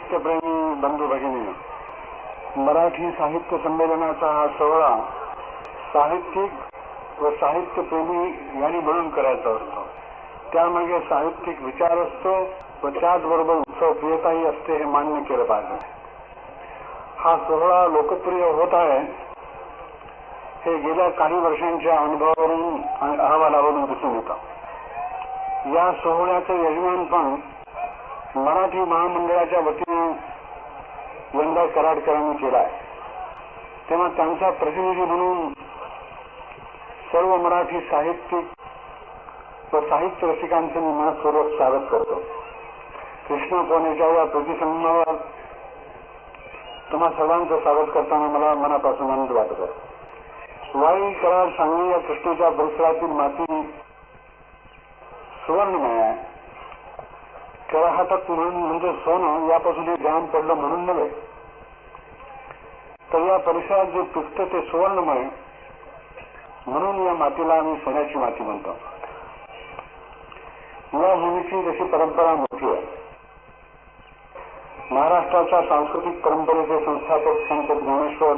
साहित्यप्रेमी बंधू भगिनी मराठी साहित्य संमेलनाचा हा सोहळा साहित्यिक व साहित्यप्रेमी यांनी मिळून करायचा असतो. त्यामागे साहित्यिक विचार असतो व त्याचबरोबर उत्सव प्रियताही असते हे मान्य केलं पाहिजे. हा सोहळा लोकप्रिय होत आहे. हे गेल्या काही वर्षांच्या अनुभवावरून आणि अहवालावरून दिसून येतं. या सोहळ्याचं यजमान पण मराठी महामंडळाच्या वतीने यंदा कराडकरांनी केला आहे तेव्हा त्यांचा प्रतिनिधी म्हणून सर्व मराठी साहित्यिक व साहित्य रसिकांचं मी मनपूर्वक स्वागत करतो. कृष्ण कोणेच्या या प्रतिसंगमावर तुम्हा सर्वांचं स्वागत करताना मला मनापासून आनंद वाटत. आहे वाई कराड सांगली या कृष्णाच्या परिसरातील माती सुवर्णमय आहे. हातात म्हणून म्हणजे सोनं यापासून हे ज्ञान पडलं म्हणून नव्हे. तर या परिसरात जे पिकतं ते सुवर्णमय. म्हणून या मातीला आम्ही सोन्याची माती म्हणतो. या भूमीची जशी परंपरा मोठी आहे. महाराष्ट्राच्या सांस्कृतिक परंपरेचे संस्थापक संत ज्ञानेश्वर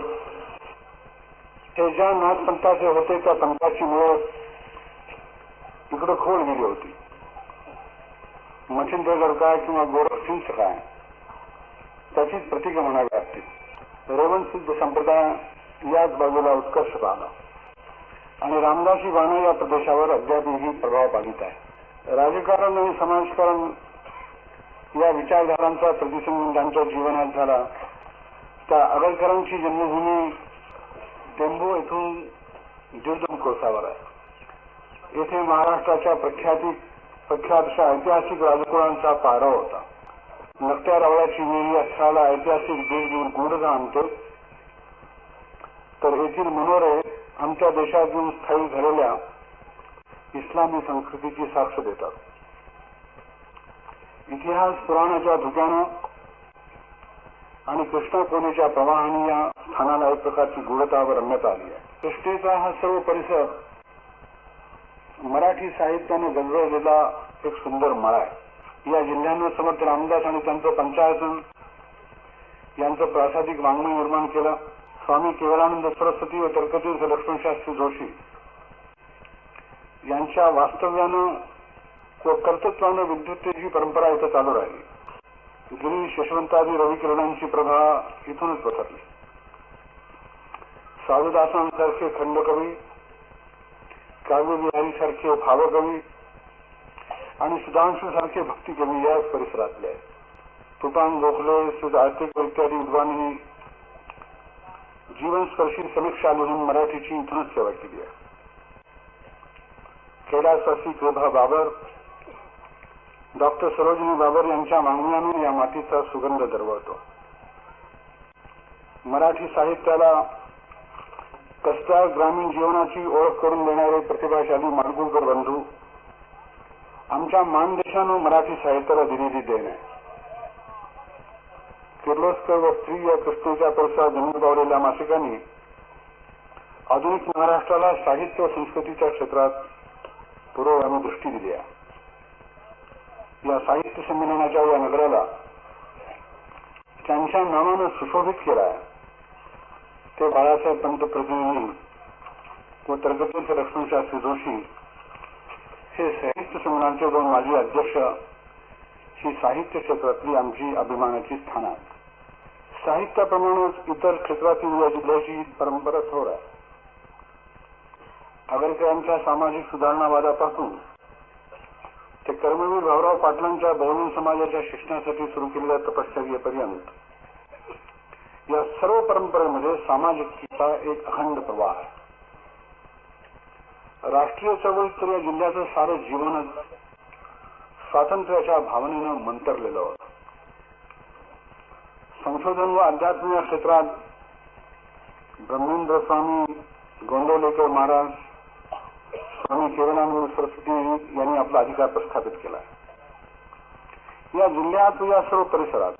हे ज्या नाथपंथाचे होते त्या पंथाची मुळे इकडं खोल गेली होती. मच्छिंद्रगडचा काय किंवा गोरखसिंच काय त्याचीच प्रतीक म्हणावी लागते. रेवण सिद्ध संप्रदाय याच बाजूला उत्कर्ष पाहला आणि रामदासी बाणा या प्रदेशावर अध्यात्मही प्रभाव पाडित आहे. राजकारण आणि समाजकारण या विचारधारांचा प्रतिसंबंध त्यांच्या जीवनात झाला. त्या आगरकरांची जन्मभूमी टेंबू येथून दुर्दम कोसावर आहे. येथे महाराष्ट्राच्या प्रख्यातीत प्रख्यात ऐतिहासिक राजकुळांचा पारा होता. नकट्या रावळाची विहिरी या स्थळाला ऐतिहासिक देव गुढ आणते. तर येथील मनोरे आमच्या देशातून स्थायी झालेल्या इस्लामी संस्कृतीची साक्ष देतात. इतिहास पुराणाच्या धुक्यानं आणि कृष्णा कोणीच्या प्रवाहाने या स्थानाला एक प्रकारची गुढता रंगत आली आहे. कृष्णेचा हा सर्व परिसर मराठी साहित्यानं गजवलेला एक सुंदर मळा आहे या जिल्ह्यानं समर्थ रामदास आणि त्यांचं पंचायतन यांचं प्रासादिक वाङ्मय निर्माण केलं. स्वामी केवलानंद सरस्वती व तर्कतीर्थ लक्ष्मणशास्त्री जोशी यांच्या वास्तव्यानं व कर्तृत्वानं विद्युतेची परंपरा इथं चालू राहिली. गिरीश यशवंतादी रविकिरणांची प्रभा इथूनच पसरली. साधुदासांसारखे खंडकवी काव्यविहारी यांसारखे भावकवी आणि सुधांशू सारखे भक्तिकवी याच परिसरातले आहेत. तुपान गोखले सुधार्थिक इत्यादी विद्वानी जीवनस्पर्शी समीक्षा लिहून मराठीची इथूनच सेवा केली आहे. कैलासवासी कृभा बाबर डॉक्टर सरोजिनी बाबर यांच्या मागण्याने या मातीचा सुगंध दरवळतो. मराठी साहित्याला कसदार ग्रामीण जीवनाची ओळख करून देणारे प्रतिभाशाली माडगुळकर बंधू आमच्या मानदेशानं मराठी साहित्याला दिलेली देण आहे. किर्लोस्कर व स्त्री या कृष्णेच्या परिसरात जमीन पावलेल्या मासिकांनी आधुनिक महाराष्ट्राला साहित्य व संस्कृतीच्या क्षेत्रात पुरोगामी दृष्टी दिली आहे. या साहित्य संमेलनाच्या या नगराला त्यांच्या नावानं सुशोभित केला आहे. ते बाळासाहेब पंत प्रतिनिधी व तर्कतीर्थ लक्ष्मणशास्त्री जोशी हे साहित्य संमेलनाचे दोन माजी अध्यक्ष ही साहित्य क्षेत्रातली आमची अभिमानाची स्थान आहे साहित्याप्रमाणेच इतर क्षेत्रातील या जिल्ह्याची परंपरा थोर आहे. आगरकरांच्या सामाजिक सुधारणावादापासून ते कर्मवीर भाऊराव पाटलांच्या बहुजन समाजाच्या शिक्षणासाठी सुरू केलेल्या तपश्चर्येपर्यंत या सर्व परंपरेमध्ये सामाजिकतेचा एक अखंड प्रवाह आहे. राष्ट्रीय चळवळीत तर या जिल्ह्याचं सारं जीवनच स्वातंत्र्याच्या भावनेनं मंतरलेलं होतं. संशोधन व अध्यात्म या क्षेत्रात ब्रह्मेंद्र स्वामी गोंदवलेकर महाराज स्वामी केवलानंद सरस्वती यांनी आपला अधिकार प्रस्थापित केला. या जिल्ह्यात या सर्व परिसरात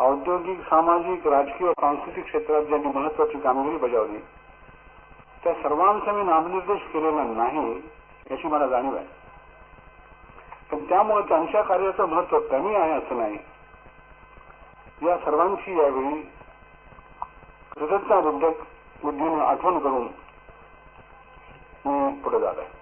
औद्योगिक सामाजिक राजकीय व सांस्कृतिक क्षेत्रात ज्यांनी महत्वाची कामगिरी बजावली त्या सर्वांचा मी नामनिर्देश केलेला नाही याची मला जाणीव आहे. पण त्यामुळे त्यांच्या कार्याचं महत्त्व कमी आहे असं नाही. या सर्वांची यावेळी कृतज्ञाबद्दल बुद्धीनं आठवण करून मी पुढे जात आहे.